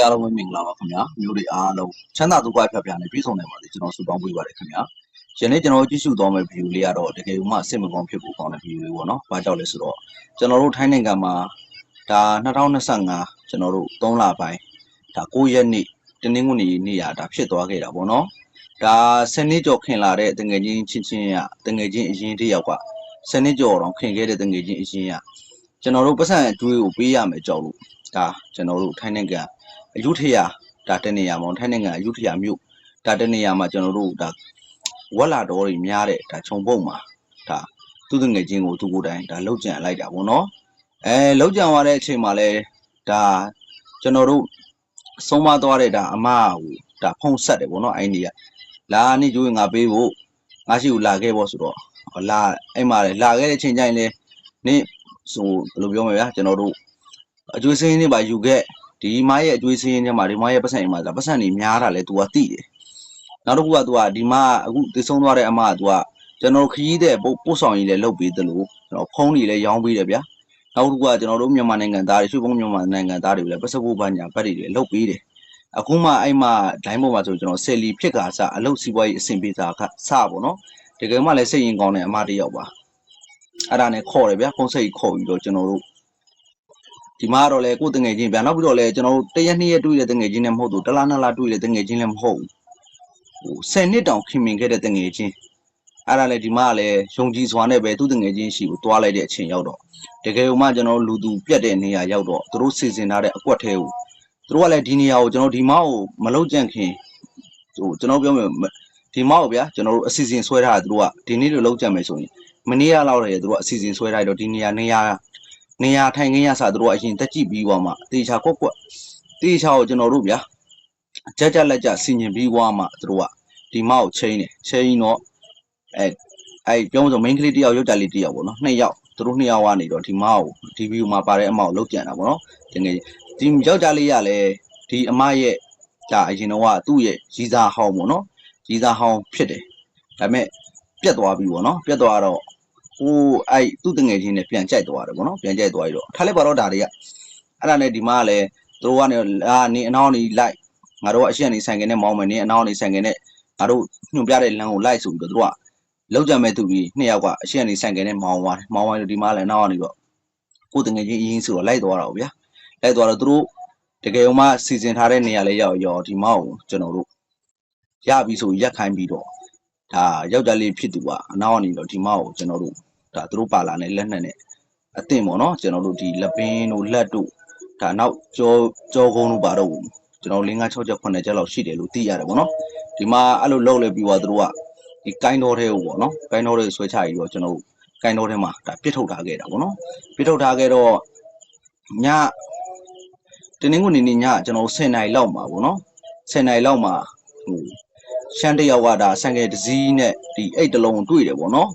အားလုံးပဲမင်္ဂလာပါခင်ဗျာမျိုးတွေအားလုံးချမ်းသာဒုက္ခဖြတ်ဖြာနေပြည်စုံနေပါစေကျွန်တော်ဆုတောင်းပေးပါတယ်ခင်ဗျာယနေ့ကျွန်တော်ကြည့်ရှုသွားမယ့်ဗီဒီယိုလေးကတော့တကယ်မှအစ်မကောင်းဖြစ်ဖို့ကောင်းတဲ့ဗီဒီယိုလေးပေါ့နော်။ဘာကြောင့်လဲဆိုတော့ကျွန်တော်တို့ထိုင်းနိုင်ငံမှာဒါ2025ကျွန်တော်တို့3လပိုင်းဒါ9ရက်နေ့တနင်္ဂနွေနေ့ရဒါဖြစ်သွားခဲ့တာပေါ့နော်။ဒါ10နှစ်ကျော်ခင်လာတဲ့တငယ်ချင်းချင်းချင်းရတငယ်ချင်းအရင်တစ်ယောက်က10နှစ်ကျော်တော့ခင်ခဲ့တဲ့တငယ်ချင်းအရင်ရကျွန်တော်တို့ပတ်စံအကျွေးကိုပေးရမယ်ကြောက်လို့ဒါကျွန်တော်တို့ထိုင်းနိုင်ငံ အယုထရာဒါတနေရာမှာထိုင်းနိုင်ငံအယုထရာမြို့ဒါတနေရာမှာကျွန်တော်တို့ဒါဝက်လာတော်တွေများတဲ့ဒါခြုံပုတ်မှာဒါသူ့တငယ်ချင်းကိုသူကိုယ်တိုင်ဒါလောက်ကြံလိုက်တာပေါ့နော်အဲလောက်ကြံသွားတဲ့အချိန်မှာလဲဒါကျွန်တော်တို့ဆုံးမသွားတဲ့ဒါအမကိုဒါဖုံးဆက်တယ်ပေါ့နော်အဲ့ဒီကလာနေကြိုးငါပေးဖို့ငါရှိကိုလာခဲ့ပေါ့ဆိုတော့လာအဲ့မှာလေလာခဲ့တဲ့အချိန်ကျရင်လေနေဆိုဘယ်လိုပြောမလဲဗျာကျွန်တော်တို့အကျွေးစင်းနေပါယူခဲ့ ဒီမရဲ့အကျွေးစင်းထဲမှာဒီမရဲ့ပတ်စံအိမ်မှာဒါပတ်စံနေများတာလဲ तू ကသိတယ်နောက်တစ်ခုက तू ကဒီမအခုတည်ဆုံးသွားတဲ့အမက तू ကကျွန်တော်ခရီးတဲ့ပို့ဆောင်ရေးလဲလုပ်ပေးတယ်လို့ကျွန်တော်ဖုန်းတွေလဲရောင်းပေးတယ်ဗျာနောက်တစ်ခုကကျွန်တော်တို့မြန်မာနိုင်ငံသားတွေရွှေဘုံမြန်မာနိုင်ငံသားတွေလည်းပတ်စပို့ဘာညာဘတ်တွေလည်းလုပ်ပေးတယ်အခုမှအဲ့မှာဒိုင်းပေါ်မှာဆိုကျွန်တော်ဆယ်လီဖြစ်ကာစအလုပ်စီးပွားရေးအဆင်ပြေတာကစပေါ့နော်တကယ်မှလည်းစိတ်ရင်ကောင်းတဲ့အမတစ်ယောက်ပါအဲ့ဒါနဲ့ခေါ်တယ်ဗျာဖုန်းဆက်ကြီးခေါ်ပြီးတော့ကျွန်တော်တို့ ဒီမှာတော့လေကိုယ်တငယ်ချင်းဗျာနောက်ပြီးတော့လေကျွန်တော်တို့တရက်နှစ်ရက်တွေ့တဲ့တငယ်ချင်းလည်းမဟုတ်ဘူးတလားနှစ်လားတွေ့တဲ့တငယ်ချင်းလည်းမဟုတ်ဘူးဟို10နှစ်တောင်ခင်မင်ခဲ့တဲ့တငယ်ချင်းအဲ့ဒါလေဒီမှာလည်းယုံကြည်စွာနဲ့ပဲသူ့တငယ်ချင်းရှိကိုတွားလိုက်တဲ့အချိန်ရောက်တော့တကယ်လို့မှကျွန်တော်လူသူပြတ်တဲ့နေရာရောက်တော့သူတို့စီစဉ်ထားတဲ့အကွက်ထဲကိုသူတို့ကလည်းဒီနေရာကိုကျွန်တော်ဒီမောက်ကိုမလုံကြန့်ခင်ဟိုကျွန်တော်ပြောမယ်ဒီမောက်ဗျာကျွန်တော်တို့အစီအစဉ်ဆွဲထားတာသူတို့ကဒီနေ့လိုလုံကြန့်မယ်ဆိုရင်မနေ့ကလောက်တည်းသူတို့ကအစီအစဉ်ဆွဲထားတော့ဒီနေရာနေရာ နေရာထိုင်ခင်းရစသူတို့ကအရင်တက်ကြည့်ပြီးသွားမှတေချာကွက်ကွက်တေချာကိုကျွန်တော်တို့ဗျာကြက်ကြက်လက်ကြဆင်ញင်ပြီးသွားမှသူတို့ကဒီမောက်ချင်းတယ်ချင်းတော့အဲအဲပြောလို့ဆို main ကလေးတယောက်ယောက်ျားလေးတယောက်ပေါ့နော်နှစ်ယောက်သူတို့နှစ်ယောက်ကနေတော့ဒီမောက်ဒီ view မှာပါတဲ့အမောက်လောက်ကြံတာပေါ့နော်ဒီငယ်ဒီယောက်ျားလေးကလည်းဒီအမရဲ့ဒါအရင်တော့ကသူ့ရဲ့ရီစာဟောင်းပေါ့နော်ရီစာဟောင်းဖြစ်တယ်ဒါပေမဲ့ပြတ်သွားပြီပေါ့နော်ပြတ်သွားတော့ ဟိုအဲ့သူ့တငယ်ချင်းနဲ့ပြန်ကြိုက်သွားတယ်ပေါ့နော်ပြန်ကြိုက်သွားပြီးတော့ထားလိုက်ပါတော့ဒါတွေကအဲ့ဒါနဲ့ဒီမှာကလည်းသူတို့ကနေအာနေအနောက်နေလိုက်ငါတို့ကအရှက်နေဆိုင်ကနဲ့မောင်းမယ်နေအနောက်နေဆိုင်ကနဲ့ငါတို့ညွှန်ပြတဲ့လမ်းကိုလိုက်ဆိုပြီးတော့သူတို့ကလောက်ကြမဲ့သူကြီးနှစ်ယောက်ကအရှက်နေဆိုင်ကနဲ့မောင်းသွားတယ်မောင်းသွားလို့ဒီမှာလည်းနောက်ကနေတော့ကိုယ်တငယ်ချင်းအရင်ဆိုတော့လိုက်သွားတာဗျာလိုက်သွားတော့သူတို့တကယ်မှစီစဉ်ထားတဲ့နေရာလေးရောက်ရောဒီမောက်ကိုကျွန်တော်တို့ရပြီဆိုရက်ခိုင်းပြီးတော့ဒါယောက်ျားလေးဖြစ်သူကအနောက်ကနေတော့ဒီမောက်ကိုကျွန်တော်တို့ ဒါသူတို့ပါလာတဲ့လက်နက်နဲ့အသင့်ပေါ့နော်ကျွန်တော်တို့ဒီလက်ပင်းတို့လက်တို့ဒါနောက်ကြောကြောကုန်းတို့ပါတော့ကျွန်တော်၄၅6ချက်9ချက်လောက်ရှိတယ်လို့သိရတယ်ပေါ့နော်ဒီမှာအဲ့လိုလောက်လဲပြီးတော့သူတို့ကဒီကိုင်းတော်ထဲကိုပေါ့နော်ကိုင်းတော်ထဲဆွဲချပြီးတော့ကျွန်တော်တို့ကိုင်းတော်ထဲမှာဒါပြစ်ထုတ်ထားခဲ့တာပေါ့နော်ပြစ်ထုတ်ထားခဲ့တော့ညတင်းငွေနေညကျွန်တော်10နိုင်လောက်မှာပေါ့နော်10နိုင်လောက်မှာဟိုရှမ်းတယောက်ကဒါဆန်ကယ်ဒဇီးနဲ့ဒီအိတ်တလုံးတွေ့တယ်ပေါ့နော်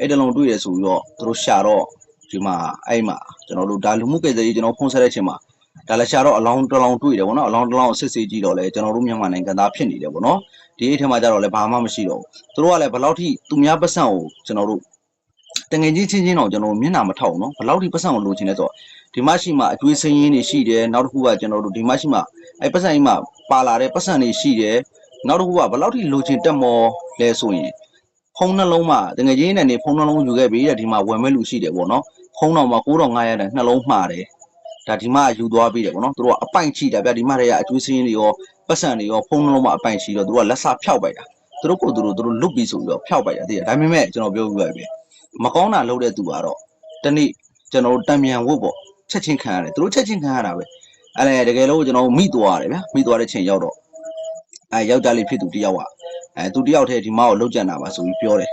အဲ့တလုံးတွေ့ရဆိုပြီးတော့သူတို့ရှာတော့ဒီမှာအဲ့မှာကျွန်တော်တို့ဒါလူမှုကယ်ဆယ်ရေးကျွန်တော်ဖုန်းဆက်တဲ့အချိန်မှာဒါလည်းရှာတော့အလောင်းတစ်လောင်းတွေ့တယ်ဗောနော်အလောင်းတစ်လောင်းစစ်စစ်ကြည့်တော့လေကျွန်တော်တို့မြန်မာနိုင်ငံသားဖြစ်နေတယ်ဗောနော်ဒီအိတ်ထဲမှာကြတော့လည်းဘာမှမရှိတော့ဘူးသူတို့ကလည်းဘယ်လောက်ထိသူများပတ်စံကိုကျွန်တော်တို့တငယ်ချင်းချင်းချင်းတော့ကျွန်တော်မျက်နှာမထောက်နော်ဘယ်လောက်ထိပတ်စံကိုလိုချင်လဲဆိုတော့ဒီမရှိမှအကျွေးစင်းရင်းတွေရှိတယ်နောက်တစ်ခုကကျွန်တော်တို့ဒီမရှိမှအဲ့ပတ်စံကြီးမှပါလာတဲ့ပတ်စံတွေရှိတယ်နောက်တစ်ခုကဘယ်လောက်ထိလိုချင်တက်မော်လဲဆိုရင် ဖုန်းနှလုံးမှာတကယ်ကြီးနဲ့နေဖုန်းနှလုံးယူခဲ့ပြီးတဲ့ဒီမှာဝယ်မဲ့လူရှိတယ်ပေါ့နော်ဖုန်းတော်မှာ9500နဲ့နှလုံးမှားတယ်ဒါဒီမှာယူသွားပြီးတယ်ပေါ့နော်သူတို့ကအပိုင်ချိတာဗျဒီမှာတည်းကအကျွေးစင်းတွေရောပတ်စံတွေရောဖုန်းနှလုံးမှာအပိုင်ချိတော့သူတို့ကလက်စားဖျောက်ပိုက်တာသူတို့ကိုသူတို့သူတို့လွတ်ပြီးဆိုပြီးတော့ဖျောက်ပိုက်တာသိရဒါပေမဲ့ကျွန်တော်ပြောပြပါမယ်မကောင်းတာလုပ်တဲ့သူကတော့တနေ့ကျွန်တော်တံမြန်ဝတ်ပေါ့ချက်ချင်းခံရတယ်သူတို့ချက်ချင်းခံရတာပဲအဲ့လေတကယ်လို့ကျွန်တော်မိသွားရတယ်ဗျာမိသွားတဲ့ချိန်ရောက်တော့အဲယောက်ျားလေးဖြစ်သူတယောက်က အဲသူတယောက်တည်းဒီမောက်ကိုလောက်ကြံတာပါဆိုပြီးပြောတယ်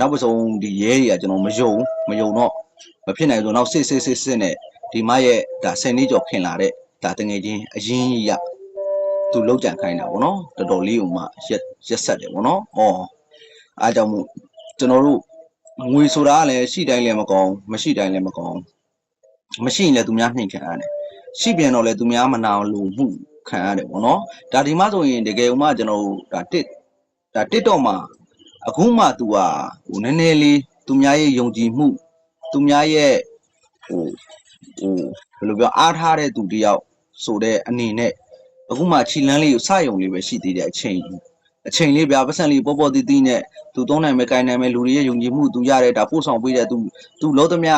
နောက်ပဆုံးဒီရဲတွေကကျွန်တော်မယုံမယုံတော့မဖြစ်နိုင်ဆိုနောက်စစ်စစ်စစ်စစ်နဲ့ဒီမရဲ့ဒါဆယ်နှစ်ကျော်ခင်လာတဲ့ဒါတငယ်ချင်းအရင်ကြီးရသူလောက်ကြံခိုင်းတာဗောနော်တော်တော်လေးဥမှရက်ရက်ဆက်တယ်ဗောနော်ဩအားကြောင့်မို့ကျွန်တော်တို့ငွေဆိုတာကလည်းရှိတိုင်းလည်းမကောင်းမရှိတိုင်းလည်းမကောင်းမရှိရင်လည်းသူများနှိမ်ခံရတယ်ရှိပြန်တော့လည်းသူများမနာလို့မှုခံရတယ်ပေါ့နော်ဒါဒီမှဆိုရင်တကယ်ဥမှကျွန်တော်ဒါတစ် ဒါ TikTok မှာအခုမှ तू อ่ะဟိုနည်းနည်းလေးသူများရဲ့ယုံကြည်မှုသူများရဲ့ဟိုဟိုဘယ်လိုပြောအားထားတဲ့သူတယောက်ဆိုတဲ့အနေနဲ့ အခုမှခြိလန်းလေးကိုစယုံလေးပဲရှိသေးတဲ့အချိန်ကြီးအချိန်လေးဗျာပတ်စံလေးပေါ်ပေါ်တီးတီးနဲ့သူသုံးနိုင်မဲ့ကိုင်နိုင်မဲ့လူတွေရဲ့ယုံကြည်မှုသူရတဲ့ဒါပို့ဆောင်ပေးတဲ့သူသူလုံးသမျှ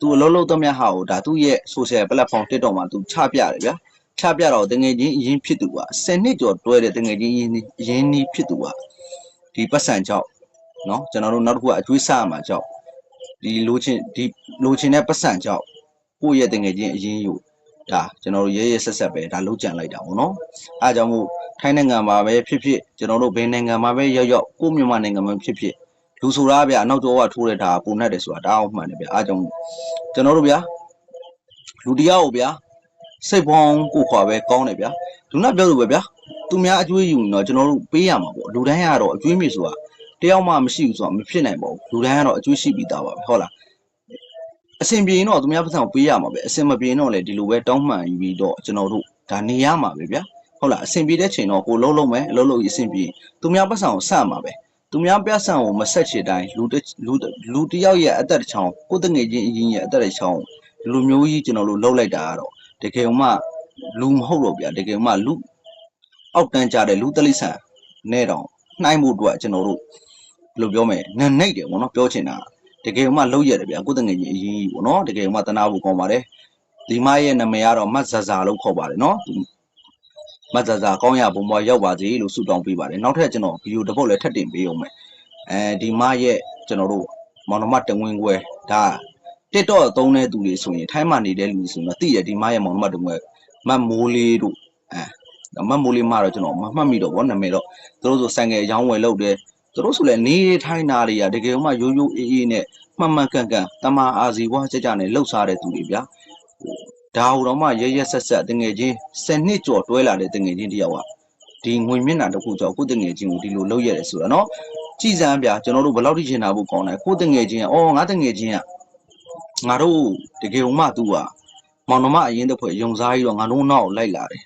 သူအလုံးလုံးသမျှဟာကိုဒါသူ့ရဲ့ social platform TikTok မှာသူချပြတယ်ဗျာ ချပြတော့တငယ်ချင်းအရင်ဖြစ်သူက10နှစ်ကျော်တွဲတဲ့တငယ်ချင်းအရင်အရင်နီးဖြစ်သူကဒီပတ်စံကြောင့်เนาะကျွန်တော်တို့နောက်တစ်ခုကအကျွေးစားရမှာကြောင့်ဒီလိုချင်ဒီလိုချင်တဲ့ပတ်စံကြောင့်ကိုယ့်ရဲ့တငယ်ချင်းအရင်ယူဒါကျွန်တော်တို့ရဲရဲဆက်ဆက်ပဲဒါလုံးကြံလိုက်တာပေါ့နော်အဲအကြောင့်မို့ထိုင်းနိုင်ငံမှာပဲဖြစ်ဖြစ်ကျွန်တော်တို့ဘယ်နိုင်ငံမှာပဲရောက်ရောက်ကိုယ့်မြန်မာနိုင်ငံမှာဖြစ်ဖြစ်လူဆိုတာဗျာနောက်ကျောကထိုးတဲ့ဒါပုံနဲ့တယ်ဆိုတာဒါအောင်မှန်တယ်ဗျာအဲအကြောင့်မို့ကျွန်တော်တို့ဗျာလူတရားကိုဗျာ စိတ်ပေါင်းကိုခွာပဲကောင်းတယ်ဗျာလူနာပြောလို့ပဲဗျာသူများအကျွေးယူရင်တော့ကျွန်တော်တို့ပေးရမှာပေါ့လူတိုင်းကတော့အကျွေးမြေဆိုတာတယောက်မှမရှိဘူးဆိုတာမဖြစ်နိုင်ပါဘူးလူတိုင်းကတော့အကျွေးရှိပြီးသားပါပဲဟုတ်လားအဆင်ပြေရင်တော့သူများပတ်စံကိုပေးရမှာပဲအဆင်မပြေရင်တော့လေဒီလိုပဲတောင်းမှန်ယူပြီးတော့ကျွန်တော်တို့ဒါနေရမှာပဲဗျာဟုတ်လားအဆင်ပြေတဲ့ချိန်တော့ကိုလုံးလုံးမယ်အလုံးလုံးကြီးအဆင်ပြေသူများပတ်စံကိုဆက်မှာပဲသူများပတ်စံကိုမဆက်ချင်တိုင်းလူတစ်လူတစ်လူတစ်ယောက်ရဲ့အသက်တစ်ချောင်းကိုယ်တငယ်ချင်းအရင်ရဲ့အသက်တစ်ချောင်းဒီလိုမျိုးကြီးကျွန်တော်တို့လှုပ်လိုက်တာကတော့ တကယ်မှလူမဟုတ်တော့ဗျာတကယ်မှလူအောက်တန်းကြတဲ့လူတလိဆန်နဲ့တော့နှိုင်းဖို့အတွက်ကျွန်တော်တို့ဘယ်လိုပြောမလဲနန်နိုင်တယ်ဗောနော်ပြောချင်တာတကယ်မှလှုပ်ရတယ်ဗျာကိုယ်တငယ်ချင်းအရင်ကြီးဗောနော်တကယ်မှတနာဖို့ကောင်းပါတယ်ဒီမရဲ့နာမည်ကတော့မတ်ဇာဇာလို့ခေါ်ပါတယ်နော်မတ်ဇာဇာကောင်းရဘုံဘွားရောက်ပါစေလို့ဆုတောင်းပေးပါတယ်နောက်ထပ်ကျွန်တော်ဗီဒီယိုတစ်ပုတ်လည်းထပ်တင်ပေးအောင်မယ်အဲဒီမရဲ့ကျွန်တော်တို့မောင်နှမတဝင်းခွဲဒါ TikTok သုံးတဲ့သူတွေဆိုရင်ထိုင်းမှာနေတဲ့လူတွေဆိုရင်တော့သိရဒီမရဲ့မောင်နှမတဝင်းမတ်မိုးလေးတို့အဲမတ်မိုးလေးမတော့ကျွန်တော်မမှတ်မိတော့ဘောနာမည်တော့သူတို့ဆိုဆိုင်ငယ်ရောင်းဝယ်လုပ်တယ်သူတို့ဆိုလည်းနေထိုင်းနာတွေကတကယ်မှရိုးရိုးအေးအေးနဲ့မှန်မှန်ကန်ကန်တမာအာစီဘွားကြကြနဲ့လှုပ်ရှားတဲ့သူတွေဗျာဒါဟိုတော့မှရရဆက်ဆက်တငယ်ချင်း10နှစ်ကျော်တွဲလာတဲ့တငယ်ချင်းတယောက်ကဒီငွေမျက်နှာတစ်ခုကြောင့်ကိုယ်တငယ်ချင်းကိုဒီလိုလုပ်ရတယ်ဆိုတာနော်ကြည်စမ်းဗျာကျွန်တော်တို့ဘယ်လောက်ထိချင်တာဖို့ကောင်းတယ်ကိုယ်တငယ်ချင်းကအော်ငါတငယ်ချင်းက ငါတို့တကယ်ုံမှသူကမောင်နှမအရင်တစ်ဖွဲ့ယုံစားပြီးတော့ငါတို့နောက်လိုက်လာတယ်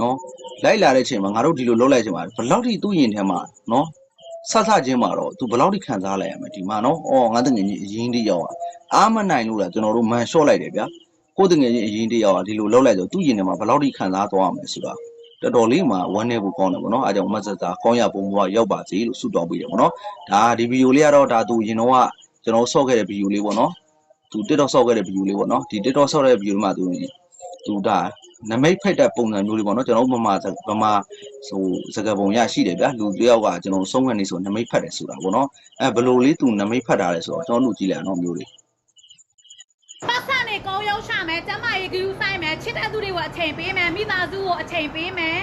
နော်လိုက်လာတဲ့အချိန်မှာငါတို့ဒီလိုလှုပ်လိုက်ချိန်မှာဘယ်လောက်ထိသူ့ရင်ထဲမှာနော်ဆဆချင်းမှာတော့သူဘယ်လောက်ထိခံစားလိုက်ရမလဲဒီမှာနော်အော်ငါတငယ်ချင်းအရင်တည်းရောက်อ่ะအာမနိုင်လို့လားကျွန်တော်တို့မန်လျှော့လိုက်တယ်ဗျာကိုယ်တငယ်ချင်းအရင်တည်းရောက်อ่ะဒီလိုလှုပ်လိုက်ဆိုသူ့ရင်ထဲမှာဘယ်လောက်ထိခံစားသွားရမလဲဆိုတာတော်တော်လေးမှာဝမ်းနေဖို့ကောင်းတယ်ဗောနော်အဲကြောင့်မတ်စတာကောင်းရပုံဘဝရောက်ပါစေလို့ဆုတောင်းပေးတယ်ဗောနော်ဒါဒီဗီဒီယိုလေးကတော့ဒါသူရင်တော့ကကျွန်တော်ဆော့ခဲ့တဲ့ဗီဒီယိုလေးဗောနော် သူ TikTok ဆော့ခဲ့တဲ့ view လေးပေါ့နော်ဒီ TikTok ဆော့တဲ့ view မှာသူသူဒါနမိတ်ဖိတ်တဲ့ပုံစံမျိုးလေးပေါ့နော်ကျွန်တော်တို့ဗမာဗမာဟိုစကားပုံရရှိတယ်ဗျာလူတယောက်ကကျွန်တော်ဆုံးခံနေဆိုနမိတ်ဖတ်တယ်ဆိုတာပေါ့နော်အဲဘယ်လိုလေးသူနမိတ်ဖတ်တာလဲဆိုတော့ကျွန်တော်တို့ကြည့်လိုက်အောင်မျိုးလေးပတ်စံနေကောင်းရောက်ရှာမယ်ကျမရေကူးဆိုင်မယ်ချစ်တဲ့သူတွေကိုအချိန်ပေးမယ်မိသားစုကိုအချိန်ပေးမယ်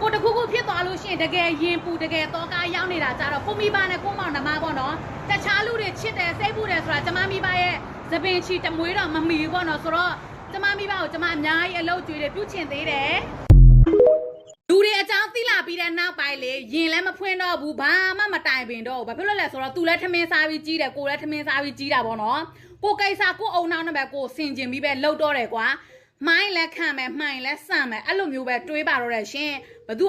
ကိုတခုခုဖြစ်သွားလို့ရှိရင်တကယ်ရင်ပူတကယ်တော့ကားရောက်နေတာကြတော့ကိုမိဘနဲ့ကိုမောင်နှမပေါ့နော်တခြားလူတွေချစ်တယ်စိတ်ပူတယ်ဆိုတာကျမမိဘရဲ့ သပင်ချီတမွေးတော့မမီဘူးပေါ့နော်ဆိုတော့ကျမမိဘကိုကျမအများကြီးအလုပ်ကျွေးတယ်ပြုချင်သေးတယ်လူတွေအကြောင်းသိလာပြီးတဲ့နောက်ပိုင်းလေရင်လည်းမဖွင့်တော့ဘူးဘာမှမတိုင်ပင်တော့ဘူးဘာဖြစ်လို့လဲဆိုတော့သူလည်းထမင်းစားပြီးကြီးတယ်ကိုလည်းထမင်းစားပြီးကြီးတာပေါ့နော်ကိုကိစ္စကိုအုံနောက်နဲ့ပဲကိုဆင်ကျင်ပြီးပဲလှုပ်တော့တယ်ကွာမိုင်းလည်းခံမယ်မှိုင်လည်းစမ်းမယ်အဲ့လိုမျိုးပဲတွေးပါတော့တယ်ရှင်